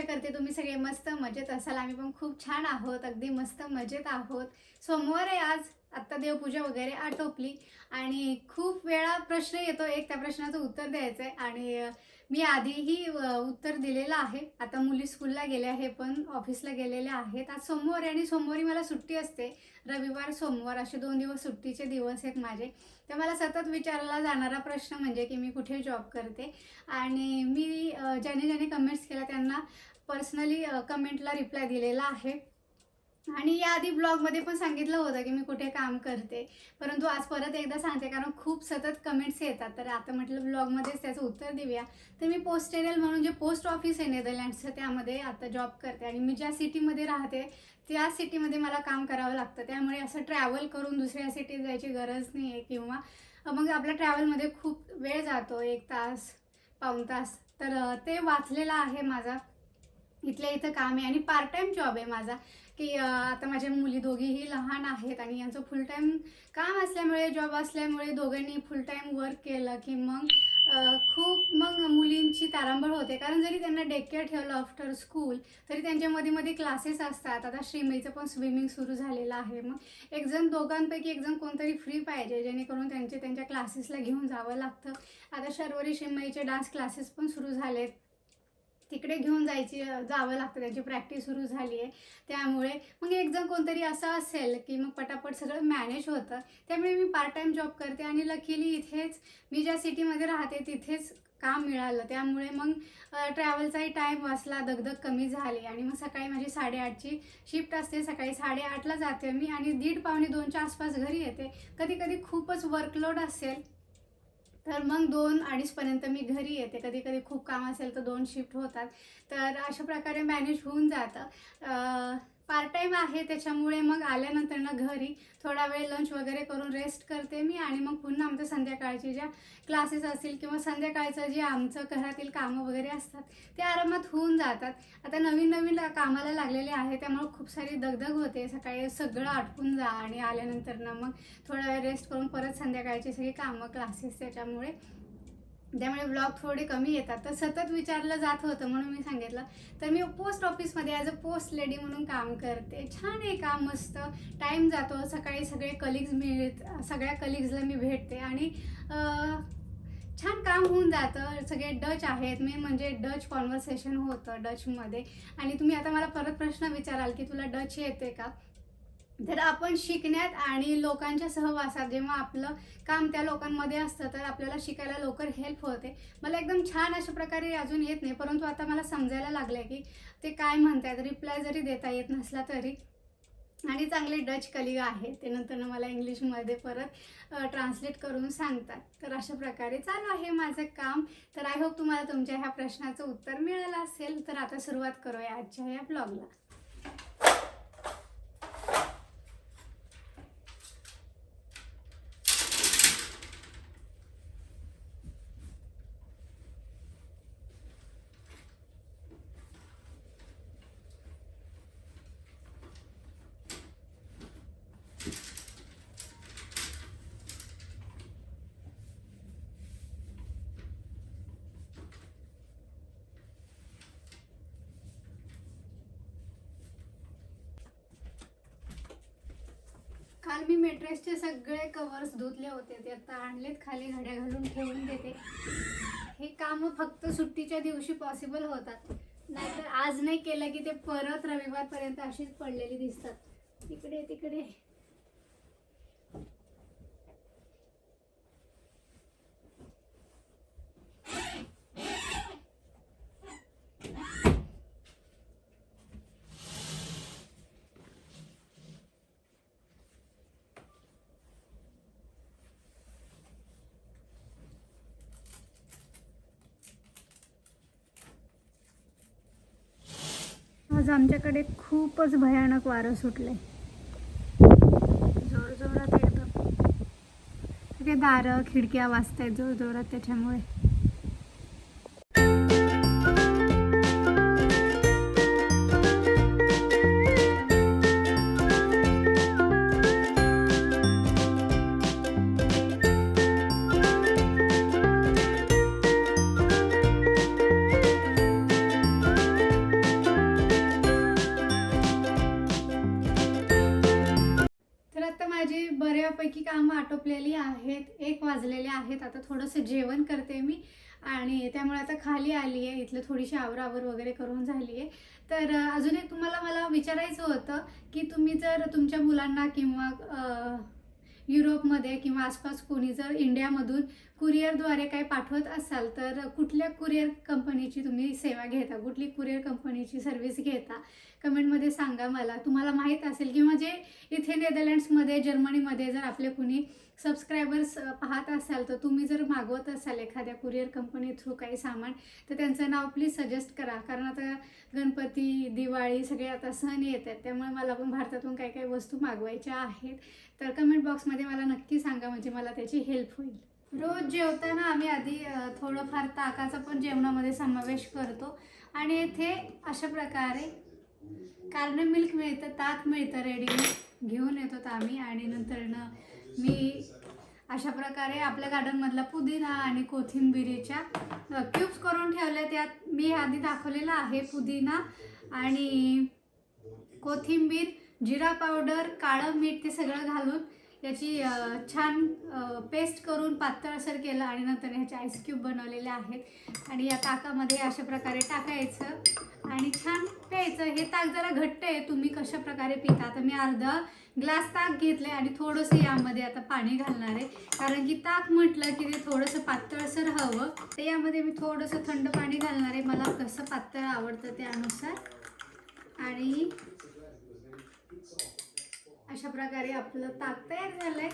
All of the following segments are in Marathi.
आशा करते तुम्ही मजेत असाल. आम्ही पण खूप छान आहोत. अगदी मस्त मजेत आहोत. सोमवार आहे आज आत्ता देवपूजा वगैरे आटोपली आणि खूप वेळा प्रश्न येतो. एक त्या प्रश्नाचं उत्तर द्यायचं आहे आणि मी आधीही उत्तर दिलेलं आहे. आता मुली स्कूलला गेल्या हे पण ऑफिसला गेलेल्या आहेत. आज सोमवार आणि सोमवारी मला सुट्टी असते. रविवार सोमवार असे दोन दिवस सुट्टीचे दिवस आहेत माझे. तर मला सतत विचारला जाणारा प्रश्न म्हणजे की मी कुठे जॉब करते? आणि मी ज्याने ज्याने कमेंट्स केला त्यांना पर्सनली कमेंटला रिप्लाय दिलेला आहे. आणि याआधी ब्लॉगमध्ये पण सांगितलं होतं की मी कुठे काम करते. परंतु आज परत एकदा सांगते कारण खूप सतत कमेंट्स येतात. तर आता म्हटलं ब्लॉगमध्येच त्याचं उत्तर देऊया. तर मी पोस्टेरियल म्हणून जे पोस्ट ऑफिस आहे नेदरलँड्सचं त्यामध्ये आता जॉब करते. आणि मी ज्या सिटीमध्ये राहते त्या सिटीमध्ये मला काम करावं लागतं. त्यामुळे असं ट्रॅव्हल करून दुसऱ्या सिटीत जायची गरज नाही आहे किंवा मग आपल्या ट्रॅव्हलमध्ये खूप वेळ जातो. एक तास पाऊण तास. तर ते वाचलेलं आहे माझा. इथल्या इथं काम आहे. आणि पार्ट टाईम जॉब आहे माझा. की आता माझ्या मुली दोघीही लहान आहेत आणि यांचं फुल टाईम काम असल्यामुळे जॉब असल्यामुळे दोघांनी फुल टाईम वर्क केलं की मग खूप मग मुलींची तारांबळ होते. कारण जरी त्यांना डेकेअर ठेवलं आफ्टर स्कूल तरी त्यांच्या मध्ये मध्ये क्लासेस असतात. आता श्रीमईचं पण स्विमिंग सुरू झालेलं आहे. मग एक जण दोघांपैकी एक जण कोणतरी फ्री पाहिजे जेणेकरून त्यांचे त्यांच्या क्लासेसला घेऊन जावं लागतं. आता शर्वरी श्रीमईचे डान्स क्लासेस पण सुरू झालेत. तिकडे घेऊन जायची जावं लागतं. त्याची प्रॅक्टिस सुरू झाली आहे त्यामुळे मग एक जण कोणतरी असं असेल की मग पटापट सगळं मॅनेज होतं. त्यामुळे मी पार्ट टाईम जॉब करते आणि लकीली इथेच मी ज्या सिटीमध्ये राहते तिथेच काम मिळालं. त्यामुळे मग ट्रॅव्हलचाही टाईम वाचला दगदग कमी झाली आणि मग सकाळी माझी साडेआठची शिफ्ट असते. सकाळी साडेआठला जाते मी आणि दीड पावणे दोनच्या आसपास घरी येते. कधी कधी खूपच वर्कलोड असेल तर मग दोन अडीचपर्यंत मी घरी येते. कधी कधी खूप काम असेल तर दोन शिफ्ट होतात. तर अशा प्रकारे मॅनेज होऊन जातं. पार्ट टाईम आहे त्याच्यामुळे मग आल्यानंतर ना घरी थोडा वेळ लंच वगैरे करून रेस्ट करते मी आणि मग पुन्हा आमच्या संध्याकाळची ज्या क्लासेस असतील किंवा संध्याकाळचं जे आमचं घरातील कामं वगैरे असतात ते आरामात होऊन जातात. आता नवीन नवीन कामाला लागलेले आहे त्यामुळे खूप सारी दगदग होते. सकाळी सगळं आटपून जा आणि आल्यानंतर ना मग थोडा वेळ रेस्ट करून परत संध्याकाळची सगळी कामं क्लासेस त्याच्यामुळे त्यामुळे ब्लॉग थोडे कमी येतात. तर सतत विचारलं जात होतं म्हणून मी सांगितलं. तर मी पोस्ट ऑफिसमध्ये ॲज अ पोस्ट लेडी म्हणून काम करते. छान आहे काम मस्त. टाईम जातो. सकाळी सगळे कलिग्ज मिळत सगळ्या कलिग्जला मी भेटते. आणि छान काम होऊन जातं. सगळे डच आहेत. मी म्हणजे डच कॉन्व्हर्सेशन होतं डचमध्ये आणि तुम्ही आता मला परत प्रश्न विचाराल की तुला डच येते का? तर आपण शिकण्यात आणि लोकांच्या सहवासात जेव्हा आपलं काम त्या लोकांमध्ये असतं तर आपल्याला शिकायला लवकर हेल्प होते. मला एकदम छान अशा प्रकारे अजून येत नाही परंतु आता मला समजायला लागलं की ते काय म्हणतायत रिप्लाय जरी देता येत नसला तरी. आणि चांगले डच कलिग आहे ते नंतर मला इंग्लिशमध्ये परत ट्रान्सलेट करून सांगतात. तर अशा प्रकारे चालू आहे माझं काम. तर आय होप तुम्हाला तुमच्या ह्या प्रश्नाचं उत्तर मिळालं असेल तर आता सुरुवात करूया आजच्या या ब्लॉगला काल मी मेट्रेसचे सगळे कवर्स धुतले होते ते आता आणलेत खाली घड्या घालून ठेवून देते. हे काम फक्त सुट्टीच्या दिवशी पॉसिबल होतात. नाहीतर आज नाही केलं की ते परत रविवारपर्यंत अशीच पडलेली दिसतात. तिकडे तिकडे. आज आमच्याकडे खूपच भयानक वारं सुटलंय. जोर जोरात एकदम सगळे दारं खिडक्या वाजतायत जोर जोरात त्याच्यामुळे. बऱ्यापैकी कामं आटोपलेली आहेत. एक वाजलेले आहेत. आता थोडंसं जेवण करते मी आणि त्यामुळे आता खाली आली आहे. इथलं थोडीशी आवरावर वगैरे करून झाली आहे. तर अजून एक तुम्हाला मला विचारायचं होतं की तुम्ही जर तुमच्या मुलांना किंवा युरोपमध्ये किंवा आसपास कोणी जर इंडियामधून कुरिअरद्वारे काही पाठवत असाल तर कुठल्या कुरिअर कंपनीची तुम्ही सेवा घेता? कुठली कुरिअर कंपनीची सर्व्हिस घेता? कमेंटमध्ये सांगा मला. तुम्हाला माहीत असेल किंवा जे इथे नेदरलँड्समध्ये जर्मनीमध्ये जर आपले कुणी सबस्क्रायबर्स पाहत असाल तर तुम्ही जर मागवत असाल एखाद्या कुरिअर कंपनी थ्रू काही सामान तर त्यांचं नाव प्लीज सजेस्ट करा. कारण आता गणपती दिवाळी सगळे आता सण येत आहेत त्यामुळे मला पण भारतातून काही काही वस्तू मागवायच्या आहेत. तर कमेंट बॉक्समध्ये मला नक्की सांगा म्हणजे मला त्याची हेल्प होईल. रोज जेवताना आम्ही आधी थोडंफार ताकाचा पण जेवणामध्ये समावेश करतो. आणि येथे अशा प्रकारे कारण मिल्क मिळतं ताक मिळतं रेडीमेड घेऊन येतो आम्ही. आणि नंतरनं मी अशा प्रकारे आपल्या गार्डनमधला पुदिना आणि कोथिंबिरीच्या क्यूब्स करून ठेवल्या. त्यात मी आधी दाखवलेला आहे पुदिना आणि कोथिंबीर जिरा पावडर काळं मीठ ते सगळं घालून याची छान पेस्ट करून पातळसर केलं आणि नंतर ह्याचे आईस क्यूब बनवलेले आहेत. आणि या ताकामध्ये अशा प्रकारे टाकायचं. आणि छान प्यायचं हे ताक जरा घट्ट आहे. तुम्ही कशा प्रकारे पिता? आता मी अर्धा ग्लास ताक घेतले आणि थोडंसं यामध्ये आता पाणी घालणार आहे. कारण की ताक म्हटलं की ते थोडंसं पातळसर हवं तर यामध्ये मी थोडंसं थंड पाणी घालणार आहे. मला कसं पातळ आवडतं त्यानुसार. आणि अशा प्रकारे आपलं ताक तयार झालंय.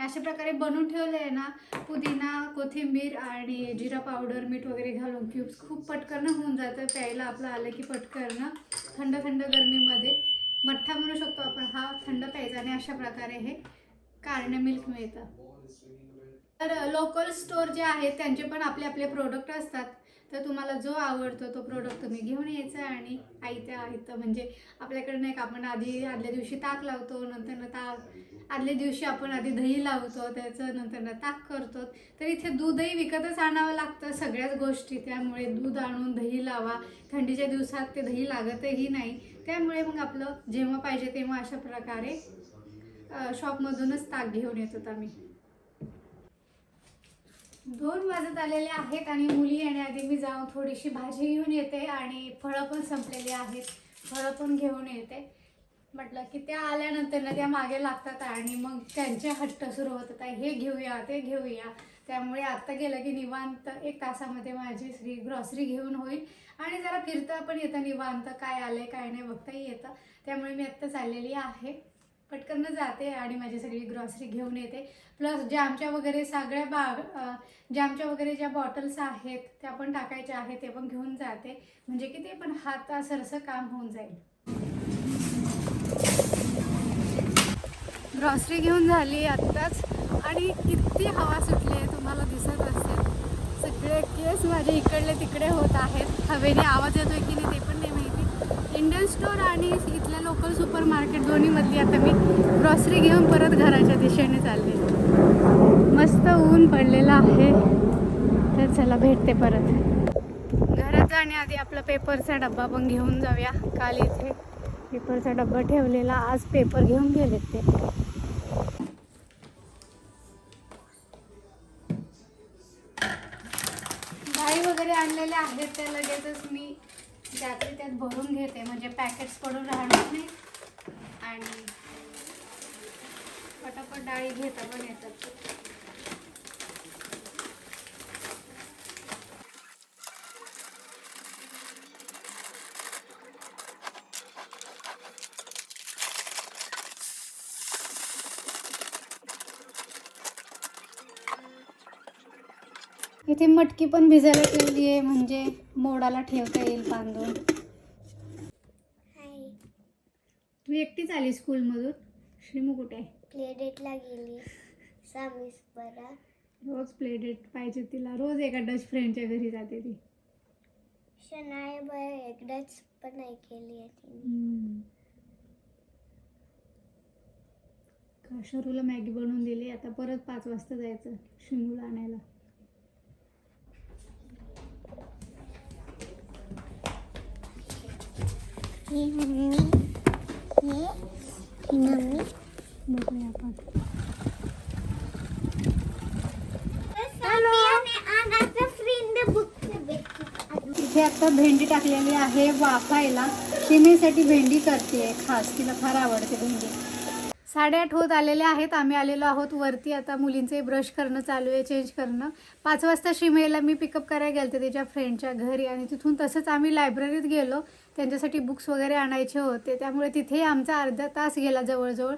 अशा प्रकारे बनवून ठेवलं आहे ना पुदिना कोथिंबीर आणि जिरा पावडर मीठ वगैरे घालून क्यूब्स खूप पटकन होऊन जातं. प्यायला आपलं आलं की पटकन थंड थंड गरमीमध्ये. मठ्ठा म्हणू शकतो आपण हा थंड प्यायचा आणि अशा प्रकारे हे कारणे मिल्क मिळतं. तर लोकल स्टोर जे आहेत त्यांचे पण आपले आपले प्रोडक्ट असतात. तर तुम्हाला जो आवडतो तो प्रोडक्ट तुम्ही घेऊन यायचा आणि आयत्या आहेत. म्हणजे आपल्याकडे नाही का आपण आधी आदल्या दिवशी ताक लावतो नंतर ताक आदल्या दिवशी आपण आधी दही लावतो त्याचं नंतर ताक करतो. तर इथे दूधही विकतच आणावं लागतं सगळ्याच गोष्टी. त्यामुळे दूध आणून दही लावा. थंडीच्या दिवसात ते दही लागतही नाही. त्यामुळे मग आपलं जेव्हा पाहिजे तेव्हा अशा प्रकारे शॉपमधूनच ताक घेऊन येतो आम्ही. दोन वाजत आलेले आहेत आणि मुली येण्याआधी मी जाऊन थोडीशी भाजी घेऊन येते आणि फळं पण संपलेली आहेत. फळं पण घेऊन येते. म्हटलं की त्या आल्यानंतर ना त्या मागे लागतात आणि मग त्यांचे हट्ट सुरू होतात. हे घेऊया ते घेऊया. त्यामुळे आत्ता गेलं की निवांत एक तासामध्ये माझी श्री ग्रॉसरी घेऊन होईल. आणि जरा फिरता पण येतं. निवांत काय आलं काय नाही बघताही येतं. त्यामुळे मी आत्ता चाललेली आहे. पटकन जाते आणि माझी सगळी ग्रॉसरी घेऊन येते. प्लस जॅमच्या वगैरे सगळ्या बाग जॅमच्या वगैरे ज्या बॉटल्स आहेत त्या पण टाकायच्या आहेत ते पण घेऊन जाते. म्हणजे की ते पण हातासरसं काम होऊन जाईल. ग्रॉसरी घेऊन झाली आत्ताच. आणि किती हवा सुटली आहे तुम्हाला दिसत असेल. सगळे केस माझे इकडले तिकडे होत आहेत. हवेने आवाज येतोय की नाही ते पण इंडियन स्टोअर आणि इथल्या लोकल सुपर मार्केट दोन्हीमधली आता मी ग्रॉसरी घेऊन परत घराच्या दिशेने चालले. मस्त ऊन पडलेलं आहे. तर चला भेटते परत. घरात जाण्याआधी आपला पेपरचा डब्बा पण घेऊन जाऊया. काल इथे पेपरचा डब्बा ठेवलेला. आज पेपर घेऊन गेलेत ते. डाळी वगैरे आणलेल्या आहेत त्या लगेचच मी. त्यातले त्यात भरून घेते म्हणजे पॅकेट्स पडून राहणार नाही. आणि पटापट डाळी घेता पण येतात. इथे मटकी पण भिजायला ठेवली आहे म्हणजे मोडाला ठेवता येईल बांधून. हाय. तू एकटीच आली स्कूलमधून? श्रीमू कुठे आहे? प्ले डेटला गेली. सामीस बरा रोज प्ले डेट पाहिजे तिला. रोज एका डच फ्रेंडच्या घरी जाते ती. शनाय बाय एकदाच पण नाही केली आहे तिने. शरूला मॅगी बनवून दिली? आता परत पाच वाजता जायचं शिमूला आणायला. ही मम्मी हे मम्मी बघूया आपण इथे आता भेंडी टाकलेली आहे वाफायला. शिमेसाठी भेंडी करते खास तिला फार आवडते भेंडी. साडेआठ होत आलेले आहेत. आम्ही आलेलो आहोत वरती. आता मुलींचे ब्रश करणं चालू आहे चेंज करणं. पाच वाजता शिमेला मी पिकअप करायला गेलते त्याच्या फ्रेंडच्या घरी आणि तिथून तसंच आम्ही लायब्ररीत गेलो. त्यांच्यासाठी बुक्स वगैरे आणायचे होते. त्यामुळे तिथे आमचा अर्धा तास गेला जवळजवळ.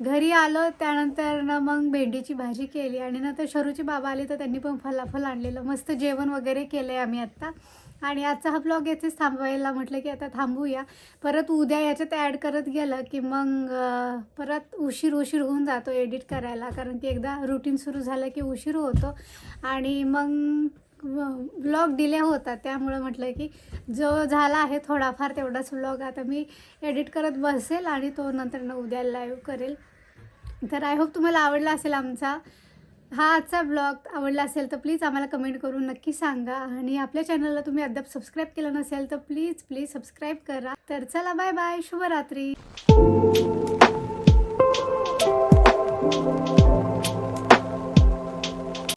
घरी आलो त्यानंतर ना मग भेंडीची भाजी केली आणि नंतर शरूचे बाबा आले तर त्यांनी पण फलाफल आणलेलं मस्त जेवण वगैरे केलं आहे आम्ही आत्ता. आणि आजचा हा ब्लॉग याचेच थांबवायला म्हटलं की आता थांबूया. परत उद्या याच्यात ॲड करत गेलं की मग परत उशीर उशीर होऊन जातो एडिट करायला कारण की एकदा रुटीन सुरू झालं की उशीर होतो. आणि मग ब्लॉग डिले होतात त्यामुळं म्हटलं की जो झाला आहे थोडाफार तेवढाच व्लॉग आता मी एडिट करत बसेल आणि तो नंतर उद्या लाईव्ह करेल. तर आय होप तुम्हाला आवडला असेल आमचा हा आजचा ब्लॉग आवडला असेल तर प्लीज आम्हाला कमेंट करून नक्की सांगा. आणि आपल्या चॅनलला तुम्ही अद्याप सबस्क्राईब केलं नसेल तर प्लीज प्लीज सबस्क्राईब करा. तर चला बाय बाय शुभरात्री.